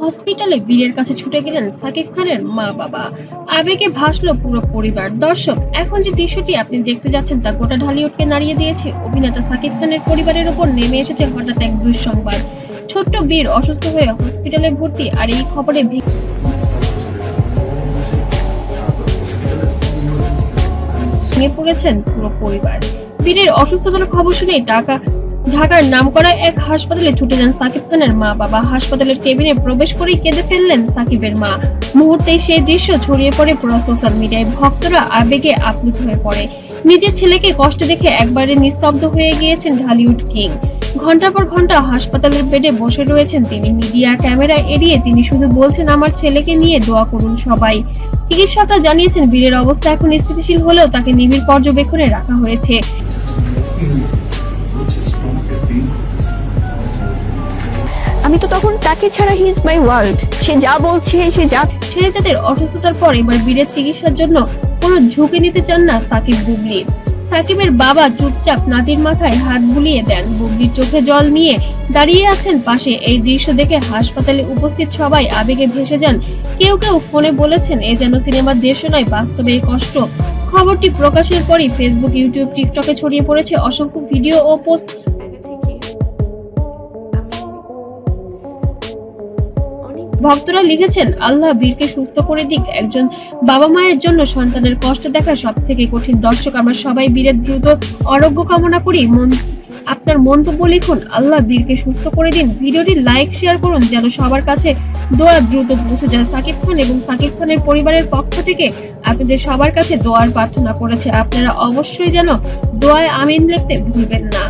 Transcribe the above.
হসপিটালে বীরের কাছে ছুটে গেলেন সাকিব খানের মা বাবা আবেগে ভাসলো পুরো পরিবার। দর্শক, এখন যে দৃশ্যটি আপনি দেখতে যাচ্ছেন তা গোটা ঢালিউডকে নাড়িয়ে দিয়েছে। অভিনেতা সাকিব খানের পরিবারের উপর নেমে এসেছে হঠাৎ এক দুঃসংবাদ। ছোট্ট বীর অসুস্থ হয়ে হসপিটালে ভর্তি, আর এই খবরে ভেঙে পড়েছেন পুরো পরিবার। বীরের অসুস্থতার খবর শুনে ঢাকা ঢাকার নামকরা এক হাসপাতালে ছুটে যান সাকিব খানের মা। বাবা হাসপাতালের কেবিনে প্রবেশ করেই কেঁদে ফেললেন সাকিবের মা। মুহূর্তেই সেই দৃশ্য ছড়িয়ে পড়ে পুরো সোশ্যাল মিডিয়ায়। ভক্তরা আবেগে আপ্লুত হয়ে পড়ে। নিজের ছেলেকে কষ্ট দেখে একবারে নিস্তব্ধ হয়ে গিয়েছেন ঢালিউড কিং। ঘণ্টার পর ঘণ্টা হাসপাতালের বেডে বসে রয়েছেন তিনি। মিডিয়া ক্যামেরা এড়িয়ে তিনি শুধু বলছেন, আমার ছেলেকে নিয়ে দোয়া করুন সবাই। চিকিৎসকরা জানিয়েছেন বীরের অবস্থা এখন স্থিতিশীল হলেও তাকে নিবিড় পর্যবেক্ষণে রাখা হয়েছে। আমি তো তখন তাকে ছাড়া হি ইজ মাই ওয়ার্ল্ড সে যা বলছে, সে যা ছেলেজাদের অসুস্থতার পর এবার বীরের চিকিৎসার জন্য কোনো ঝুঁকি নিতে চান না সাকিব বুবলি। সাকিবের বাবা চুপচাপ নাতির মাথায় হাত বুলিয়ে দেন। বুবলির চোখে জল নিয়ে দাঁড়িয়ে আছেন পাশে। এই দৃশ্য দেখে হাসপাতালে উপস্থিত সবাই আবেগে ভেসে যান। কেউ কেউ ফোনে বলেছেন, এ যেন সিনেমার দৃশ্য নয় বাস্তবে কষ্ট। খবরটি প্রকাশের পরই ফেসবুক ইউটিউব টিকটকে ছড়িয়ে পড়েছে। অসংখ্য ভিডিও ও পোস্ট ভক্তরা লিখেছেন, আল্লাহ বীরকে সুস্থ করে দিক, একজন বাবা মায়ের জন্য সন্তানের কষ্ট দেখা সব থেকে কঠিন। দর্শক, আমরা সবাই বীরের দ্রুত আরোগ্য কামনা করি। মন, আপনার মন্তব্য লিখুন, আল্লাহ বীরকে সুস্থ করে দিন। ভিডিওটি লাইক, শেয়ার করুন, যেন সবার কাছে দোয়া দ্রুত পৌঁছে যায়। সাকিব খান এবং সাকিব খানের পরিবারের পক্ষ থেকে আপনাদের সবার কাছে দোয়ার প্রার্থনা করেছে। আপনারা অবশ্যই যেন দোয়ায় আমিন লিখতে ভুলবেন না।